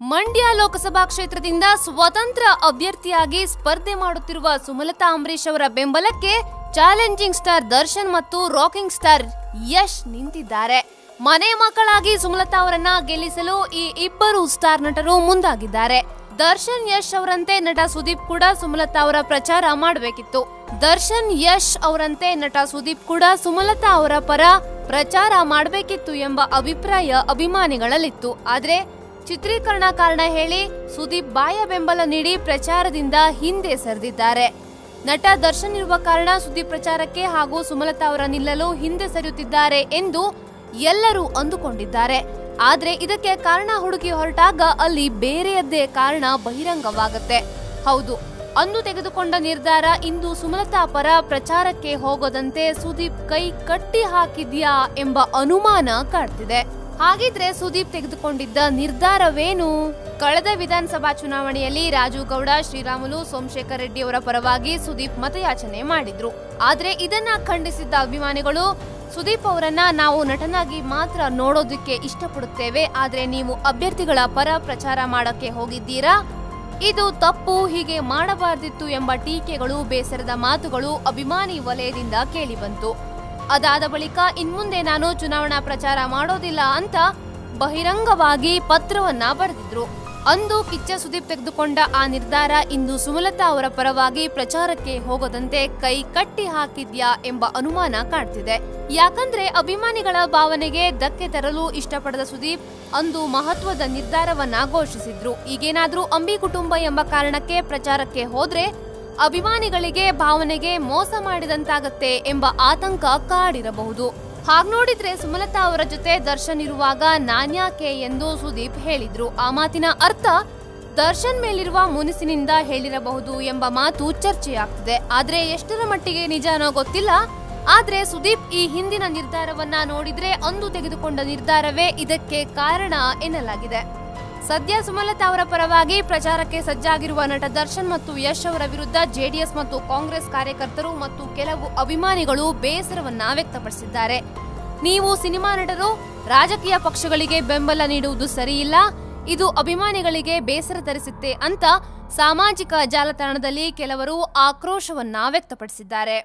ಮಂಡ್ಯ ಲೋಕಸಭಾ ಕ್ಷೇತ್ರದಿಂದ ಸ್ವತಂತ್ರ ಅಭ್ಯರ್ಥಿಯಾಗಿ ಸ್ಪರ್ಧೆ ಮಾಡುತ್ತಿರುವ ಸುಮಲತಾ ಅಂಬರೀಶ್ ಅವರ ಬೆಂಬಲಕ್ಕೆ ಚಾಲೆಂಜಿಂಗ್ ಸ್ಟಾರ್ ದರ್ಶನ್ ಮತ್ತು ರಾಕಿಂಗ್ ಸ್ಟಾರ್ ಯಶ್ ನಿಂತಿದ್ದಾರೆ. ಮನೆ ಮಕ್ಕಳಾಗಿ ಸುಮಲತಾ ಅವರನ್ನ ಗೆಲ್ಲಿಸಲು ಈ ಇಬ್ಬರು ಸ್ಟಾರ್ ನಟರು ಮುಂದಾಗಿದ್ದಾರೆ. ದರ್ಶನ್ ಯಶ್ ಅವರಂತೆ ನಟ ಸುದೀಪ್ ಕೂಡ ಸುಮಲತಾ ಅವರ ಪ್ರಚಾರ ಮಾಡಬೇಕಿತ್ತು. ದರ್ಶನ್ ಯಶ್ ಅವರಂತೆ ನಟ ಸುದೀಪ್ ಕೂಡ ಸುಮಲತಾ ಅವರ ಪರ ಪ್ರಚಾರ ಮಾಡಬೇಕಿತ್ತು ಎಂಬ ಅಭಿಪ್ರಾಯ ಅಭಿಮಾನಿಗಳಲ್ಲಿತ್ತು. ಆದ್ರೆ ಚಿತ್ರೀಕರಣ ಕಾರಣ ಹೇಳಿ ಸುದೀಪ್ ಬಾಯ ಬೆಂಬಲ ನೀಡಿ ಪ್ರಚಾರದಿಂದ ಹಿಂದೆ ಸರಿದಿದ್ದಾರೆ. ನಟ ದರ್ಶನ್ ಇರುವ ಕಾರಣ ಸುದೀಪ್ ಪ್ರಚಾರಕ್ಕೆ ಹಾಗೂ ಸುಮಲತಾ ಅವರ ನಿಲ್ಲಲು ಹಿಂದೆ ಸರಿಯುತ್ತಿದ್ದಾರೆ ಎಂದು ಎಲ್ಲರೂ ಅಂದುಕೊಂಡಿದ್ದಾರೆ. ಆದರೆ ಇದಕ್ಕೆ ಕಾರಣ ಹುಡುಕಿ ಹೊರಟಾಗ ಅಲ್ಲಿ ಬೇರೆಯದ್ದೇ ಕಾರಣ ಬಹಿರಂಗವಾಗುತ್ತೆ. ಹೌದು, ಅಂದು ತೆಗೆದುಕೊಂಡ ನಿರ್ಧಾರ ಇಂದು ಸುಮಲತಾ ಪರ ಪ್ರಚಾರಕ್ಕೆ ಹೋಗದಂತೆ ಸುದೀಪ್ ಕೈ ಕಟ್ಟಿ ಹಾಕಿದ್ಯಾ ಎಂಬ ಅನುಮಾನ ಕಾಡ್ತಿದೆ. ಹಾಗಿದ್ರೆ ಸುದೀಪ್ ತೆಗೆದುಕೊಂಡಿದ್ದ ನಿರ್ಧಾರವೇನು? ಕಳೆದ ವಿಧಾನಸಭಾ ಚುನಾವಣೆಯಲ್ಲಿ ರಾಜು ಗೌಡ ಶ್ರೀರಾಮುಲು, ಸೋಮಶೇಖರ್ ರೆಡ್ಡಿ ಅವರ ಪರವಾಗಿ ಸುದೀಪ್ ಮತಯಾಚನೆ ಮಾಡಿದ್ರು. ಆದ್ರೆ ಇದನ್ನ ಖಂಡಿಸಿದ್ದ ಅಭಿಮಾನಿಗಳು, ಸುದೀಪ್ ಅವರನ್ನ ನಾವು ನಟನಾಗಿ ಮಾತ್ರ ನೋಡೋದಕ್ಕೆ ಇಷ್ಟಪಡುತ್ತೇವೆ. ಆದ್ರೆ ನೀವು ಅಭ್ಯರ್ಥಿಗಳ ಪರ ಪ್ರಚಾರ ಮಾಡಕ್ಕೆ ಹೋಗಿದ್ದೀರಾ? ಇದು ತಪ್ಪು, ಹೀಗೆ ಮಾಡಬಾರ್ದಿತ್ತು ಎಂಬ ಟೀಕೆಗಳು, ಬೇಸರದ ಮಾತುಗಳು ಅಭಿಮಾನಿ ವಲಯದಿಂದ ಕೇಳಿಬಂತು. ಅದಾದ ಬಳಿಕ ಇನ್ಮುಂದೆ ನಾನು ಚುನಾವಣಾ ಪ್ರಚಾರ ಮಾಡೋದಿಲ್ಲ ಅಂತ ಬಹಿರಂಗವಾಗಿ ಪತ್ರವನ್ನ ಬರೆದಿದ್ರು. ಅಂದು ಕಿಚ್ಚ ಸುದೀಪ್ ತೆಗೆದುಕೊಂಡ ಆ ನಿರ್ಧಾರ ಇಂದು ಸುಮಲತಾ ಅವರ ಪರವಾಗಿ ಪ್ರಚಾರಕ್ಕೆ ಹೋಗದಂತೆ ಕೈ ಕಟ್ಟಿ ಹಾಕಿದ್ಯಾ ಎಂಬ ಅನುಮಾನ ಕಾಡ್ತಿದೆ. ಯಾಕಂದ್ರೆ ಅಭಿಮಾನಿಗಳ ಭಾವನೆಗೆ ಧಕ್ಕೆ ತರಲು ಇಷ್ಟಪಡದ ಸುದೀಪ್ ಅಂದು ಮಹತ್ವದ ನಿರ್ಧಾರವನ್ನ ಘೋಷಿಸಿದ್ರು. ಈಗೇನಾದ್ರೂ ಅಂಬಿ ಕುಟುಂಬ ಎಂಬ ಕಾರಣಕ್ಕೆ ಪ್ರಚಾರಕ್ಕೆ ಹೋದ್ರೆ ಅಭಿಮಾನಿಗಳಿಗೆ ಭಾವನೆಗೆ ಮೋಸ ಮಾಡಿದಂತಾಗತ್ತೆ ಎಂಬ ಆತಂಕ ಕಾಡಿರಬಹುದು. ಹಾಗ್ ನೋಡಿದ್ರೆ ಸುಮಲತಾ ಅವರ ಜೊತೆ ದರ್ಶನ್ ಇರುವಾಗ ನಾನ್ಯಾಕೆ ಎಂದು ಸುದೀಪ್ ಹೇಳಿದ್ರು. ಆ ಮಾತಿನ ಅರ್ಥ ದರ್ಶನ್ ಮೇಲಿರುವ ಮುನಿಸಿನಿಂದ ಹೇಳಿರಬಹುದು ಎಂಬ ಮಾತು ಚರ್ಚೆಯಾಗ್ತಿದೆ. ಆದ್ರೆ ಎಷ್ಟರ ಮಟ್ಟಿಗೆ ನಿಜಾನೋ ಗೊತ್ತಿಲ್ಲ. ಆದ್ರೆ ಸುದೀಪ್ ಈ ಹಿಂದಿನ ನಿರ್ಧಾರವನ್ನ ನೋಡಿದ್ರೆ ಅಂದು ತೆಗೆದುಕೊಂಡ ನಿರ್ಧಾರವೇ ಇದಕ್ಕೆ ಕಾರಣ ಎನ್ನಲಾಗಿದೆ. ಸದ್ಯ ಸುಮಲತಾ ಅವರ ಪರವಾಗಿ ಪ್ರಚಾರಕ್ಕೆ ಸಜ್ಜಾಗಿರುವ ನಟ ದರ್ಶನ್ ಮತ್ತು ಯಶ್ ಅವರ ವಿರುದ್ಧ ಜೆಡಿಎಸ್ ಮತ್ತು ಕಾಂಗ್ರೆಸ್ ಕಾರ್ಯಕರ್ತರು ಮತ್ತು ಕೆಲವು ಅಭಿಮಾನಿಗಳು ಬೇಸರವನ್ನ ವ್ಯಕ್ತಪಡಿಸಿದ್ದಾರೆ. ನೀವು ಸಿನಿಮಾ ನಟರು, ರಾಜಕೀಯ ಪಕ್ಷಗಳಿಗೆ ಬೆಂಬಲ ನೀಡುವುದು ಸರಿಯಿಲ್ಲ. ಇದು ಅಭಿಮಾನಿಗಳಿಗೆ ಬೇಸರ ತರಿಸುತ್ತೆ ಅಂತ ಸಾಮಾಜಿಕ ಜಾಲತಾಣದಲ್ಲಿ ಕೆಲವರು ಆಕ್ರೋಶವನ್ನ ವ್ಯಕ್ತಪಡಿಸಿದ್ದಾರೆ.